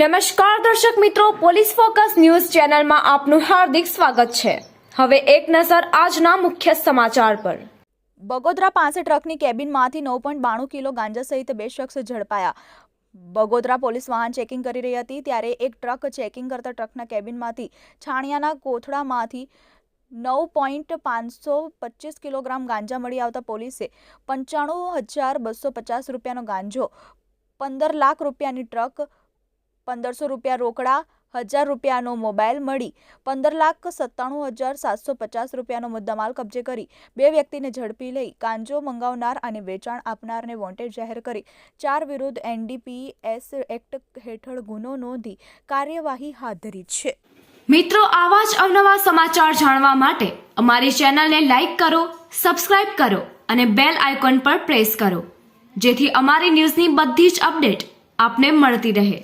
નમસ્કાર દર્શક મિત્રો, પોલીસ ફોકસ ન્યૂઝ ચેનલમાં આપનું હાર્દિક સ્વાગત છે. હવે એક નજર આજના મુખ્ય સમાચાર પર. બગોદરા પાસે ટ્રકની કેબિનમાંથી નવ પોઈન્ટ બાણું કિલો ગાંજા સહિત બે શખ્સ ઝડપાયા. બગોદરા પોલીસ વાહન ચેકિંગ કરી રહી હતી, ત્યારે એક ટ્રક ચેકિંગ કરતા ટ્રકના કેબિનમાંથી છાણિયાના કોથળામાંથી નવ પોઈન્ટ પાંચસો પચીસ કિલોગ્રામ ગાંજા મળી આવતા પોલીસે પંચાણું હજાર બસો પચાસ રૂપિયાનો ગાંજો, પંદર લાખ રૂપિયાની ટ્રક પંદરસો રૂપિયા રોકડા, હજાર રૂપિયાનો મોબાઈલ મળી, પંદર લાખ સત્તાણું હજાર સાતસો પચાસ રૂપિયાનો મુદ્દામાલ કબજે કરી, બે વ્યક્તિને ઝડપી લઈ કાંજો મંગાવનાર અને વેચાણ આપનારને વોન્ટેડ જાહેર કરી. ચાર વિરુદ્ધ એનડીપીએસ એક્ટ હેઠળ ગુનો નોંધી કાર્યવાહી હાથ ધરી છે. મિત્રો, આવા જ અવનવા સમાચાર જાણવા માટે અમારી ચેનલને લાઇક કરો, સબસ્ક્રાઇબ કરો અને બેલ આઇકોન પર પ્રેસ કરો, જેથી અમારી ન્યૂઝની બધી જ અપડેટ આપને મળતી રહે.